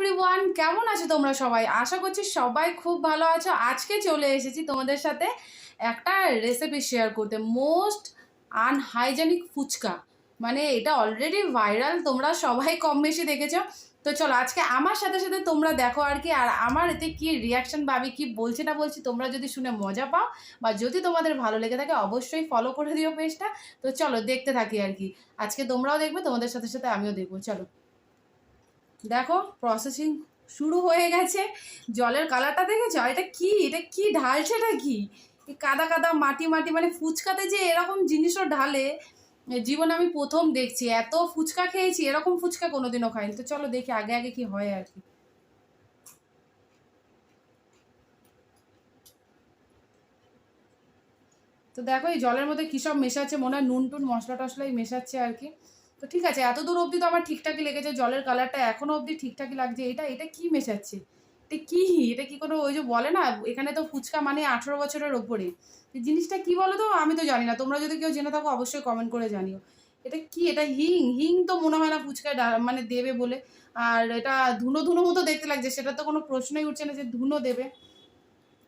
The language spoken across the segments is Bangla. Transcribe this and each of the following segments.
এভরিওয়ান কেমন আছো তোমরা সবাই? আশা করছি সবাই খুব ভালো আছো। আজকে চলে এসেছি তোমাদের সাথে একটা রেসিপি শেয়ার করতে। Most unhygienic fuchka. মানে এটা অলরেডি ভাইরাল তোমরা সবাই কম বেশি দেখেছ। তো চলো, আজকে আমার সাথে সাথে তোমরা দেখো আর কি, আর আমার এতে কি রিয়াকশন বা আমি কি বলছি না বলছি, তোমরা যদি শুনে মজা পাও বা যদি তোমাদের ভালো লেগে থাকে, অবশ্যই ফলো করে দিও পেজটা তো চলো, দেখতে থাকি আর কি। আজকে তোমরাও দেখবে, তোমাদের সাথে সাথে আমিও দেখব। চলো। দেখো প্রসেসিং শুরু হয়ে গেছে। জলের কালারটা দেখেছ? এটা কি? এটা কি ঢালছে এটা কি? কাদা কাদা মাটি মাটি মানে ফুচকাতে যে এরকম জিনিসও ঢালে জীবনে আমি প্রথম দেখছি। এত ফুচকা খেয়েছি, এরকম ফুচকা কোনোদিনও খাইনি। তো চলো দেখি আগে আগে কি হয় আর কি। তো দেখো, এই জলের মধ্যে কী সব মেশাচ্ছে? মনে হয় নুন টুন মশলা টশলাই মেশাচ্ছে আর কি। তো ঠিক আছে, এত দূর অবধি তো আমার ঠিকঠাকই লেগেছে, জলের কালারটা এখনও অবধি ঠিকঠাকই লাগছে। এটা এটা কি মেশাচ্ছে? এটা কি? এটা কি কোনো ওই যে বলে না, এখানে তো ফুচকা মানে আঠেরো বছরের ওপরে। জিনিসটা কি বলো তো আমি তো জানি না, তোমরা যদি কেউ জেনে থাকো অবশ্যই কমেন্ট করে জানিও। এটা কি? এটা হিং? হিং তো মনে হয় না ফুচকায় মানে দেবে বলে। আর এটা ধুনো ধুনো মতো দেখতে লাগছে সেটা তো কোনো প্রশ্নই উঠছে না যে ধুনো দেবে।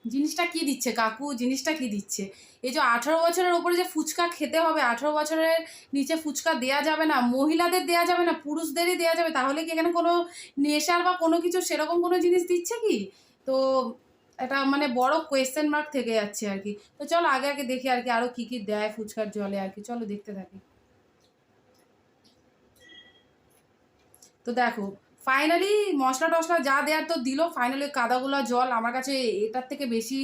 জিনিসটা কি দিচ্ছে কাকু? জিনিসটা কি দিচ্ছে? এই যে আঠারো বছরের ওপরে যে ফুচকা খেতে হবে, আঠারো বছরের নিচে ফুচকা দেয়া যাবে না, মহিলাদের দেয়া যাবে না, পুরুষদেরই দেয়া যাবে, তাহলে কি এখানে কোনো নেশার বা কোনো কিছু সেরকম কোনো জিনিস দিচ্ছে কি? তো এটা মানে বড় কোয়েশ্চেন মার্ক থেকে যাচ্ছে আর কি। তো চলো আগে আগে দেখি আর কি আরও কী কী দেয় ফুচকার জলে আর কি। চলো দেখতে থাকি। তো দেখো ফাইনালি মশলা টশলা যা দেওয়ার তো দিল। ফাইনালি কাদাগুলা জল। আমার কাছে এটার থেকে বেশি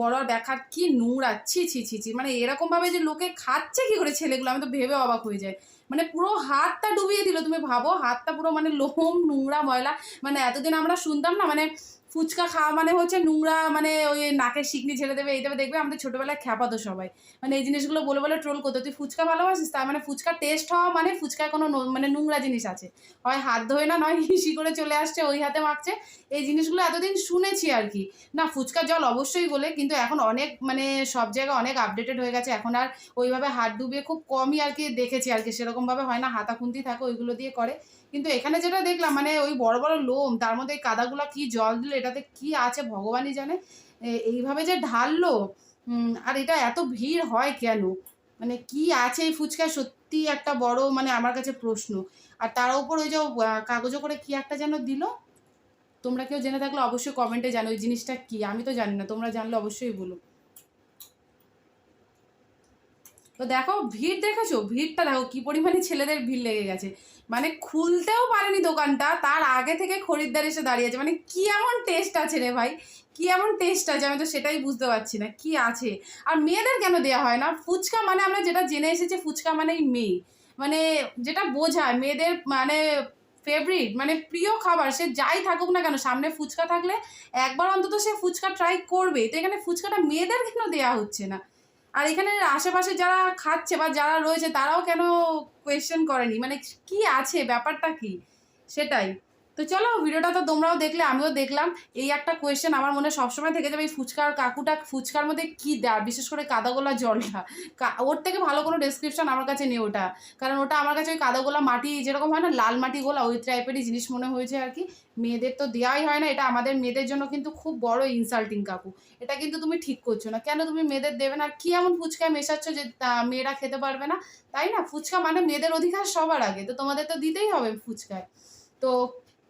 বড় আর দেখার কি নোংরা? ছি ছি ছি ছি। মানে এরকমভাবে যে লোকে খাচ্ছে কি করে ছেলেগুলো, আমি তো ভেবে অবাক হয়ে যায় মানে পুরো হাতটা ডুবিয়ে দিল, তুমি ভাবো? হাতটা পুরো মানে লোম, নোংরা ময়লা মানে এতদিন আমরা শুনতাম না মানে ফুচকা খাওয়া মানে হচ্ছে নোংরা মানে ওই নাকের শিকনি ছেড়ে দেবে এইটা দেখবে আমাদের ছোটোবেলায় খ্যাপাতো সবাই। মানে এই জিনিসগুলো বলে বলে ট্রোল করতো, তুই ফুচকা ভালোবাসিস? তার মানে ফুচকা টেস্ট হওয়া মানে ফুচকায় কোনো মানে নোংরা জিনিস আছে। হয় হাত ধোয় না, নয় হিসি করে চলে আসছে, ওই হাতে মাখছে। এই জিনিসগুলো এতদিন শুনেছি আর কি। না ফুচকার জল অবশ্যই বলে, কিন্তু এখন অনেক মানে সব জায়গায় অনেক আপডেটেড হয়ে গেছে। এখন আর ওইভাবে হাত ডুবিয়ে খুব কমই আর কি দেখেছি আর কি সেরকমভাবে হয় না হাতা খুন্তি থাকে, ওইগুলো দিয়ে করে। কিন্তু এখানে যেটা দেখলাম মানে ওই বড় বড় লোম, তার মধ্যে কাদাগুলো কি জল দিল, এটাতে কি আছে ভগবানই জানে। এইভাবে যে ঢাললো আর এটা এত ভিড় হয় কেন? মানে কি আছে এই ফুচকা? সত্যি একটা বড় মানে আমার কাছে প্রশ্ন। আর তার উপর ওই যে কাগজে করে কি একটা যেন দিল? তোমরা কেউ জেনে থাকলে অবশ্যই কমেন্টে জানো, ওই জিনিসটা কি? আমি তো জানি না, তোমরা জানলে অবশ্যই বলো। তো দেখো, ভিড় দেখেছ? ভিড়টা দেখো, কি পরিমাণে ছেলেদের ভিড় লেগে গেছে। মানে খুলতেও পারেনি দোকানটা, তার আগে থেকে খরিদ্দার এসে দাঁড়িয়ে আছে। মানে কি এমন টেস্ট আছে রে ভাই? কি এমন টেস্ট আছে? আমি তো সেটাই বুঝতে পারছি না, কি আছে? আর মেয়েদের কেন দেওয়া হয় না? ফুচকা মানে আমরা যেটা জেনে এসেছি, ফুচকা মানেই মেয়ে। মানে যেটা বোঝায়, মেয়েদের মানে ফেভারিট মানে প্রিয় খাবার, সে যাই থাকুক না কেন, সামনে ফুচকা থাকলে একবার অন্তত সে ফুচকা ট্রাই করবে। তো এখানে ফুচকাটা মেয়েদের কেন দেওয়া হচ্ছে না? আর এখানে আশেপাশে যারা খাচ্ছে বা যারা রয়েছে, তারাও কেন কোয়েশ্চেন করেনি? মানে কি আছে? ব্যাপারটা কি? সেটাই। তো চলো ভিডিওটা তো তোমরাও দেখলে, আমিও দেখলাম। এই একটা কোয়েশ্চেন আমার মনে সবসময় থেকে যাবে, এই ফুচকার কাকুটা ফুচকার মধ্যে কি দেয়? বিশেষ করে কাদাগোলা জলটা। ওর থেকে ভালো কোনো ডেসক্রিপশন আমার কাছে নেই ওটা। কারণ ওটা আমার কাছে ওই কাদাগোলা মাটি যেরকম হয় না, লাল মাটি গোলা, ওই টাইপেরই জিনিস মনে হয়েছে আর কি। মেয়েদের তো দেওয়াই হয় না, এটা আমাদের মেয়েদের জন্য কিন্তু খুব বড় ইনসাল্টিং কাকু। এটা কিন্তু তুমি ঠিক করছ না। কেন তুমি মেয়েদের দেবে না? আর কি এমন ফুচকায় মেশাচ্ছ যে মেয়েরা খেতে পারবে না? তাই না? ফুচকা মানে মেয়েদের অধিকার সবার আগে। তো তোমাদের তো দিতেই হবে ফুচকায়। তো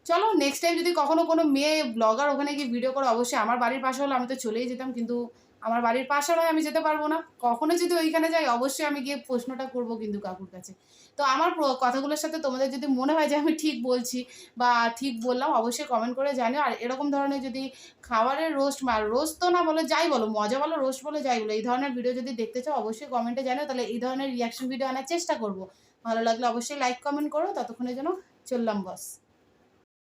চলো নেক্সট টাইম যদি কখনো কোনো মেয়ে ব্লগার ওখানে গিয়ে ভিডিও করে, অবশ্যই আমার বাড়ির পাশে হলে আমি তো চলেই যেতাম, কিন্তু আমার বাড়ির পাশে নয়, আমি যেতে পারব না। কখনো যদি ওইখানে যাই, অবশ্যই আমি গিয়ে প্রশ্নটা করব কিন্তু কাকুর কাছে। তো আমার কথাগুলোর সাথে তোমাদের যদি মনে হয় যে আমি ঠিক বলছি বা ঠিক বললাম, অবশ্যই কমেন্ট করে জানিও। আর এরকম ধরনের যদি খাবারের রোস্ট বা রোস্ট তো না বলে, যাই বলো, মজা বলো রোস্ট বলে, যাই বলো, এই ধরনের ভিডিও যদি দেখতে চাও, অবশ্যই কমেন্টে জানিও, তাহলে এই ধরনের রিয়াকশন ভিডিও আনার চেষ্টা করব। ভালো লাগলে অবশ্যই লাইক কমেন্ট করো, ততক্ষণের জন্য চললাম বস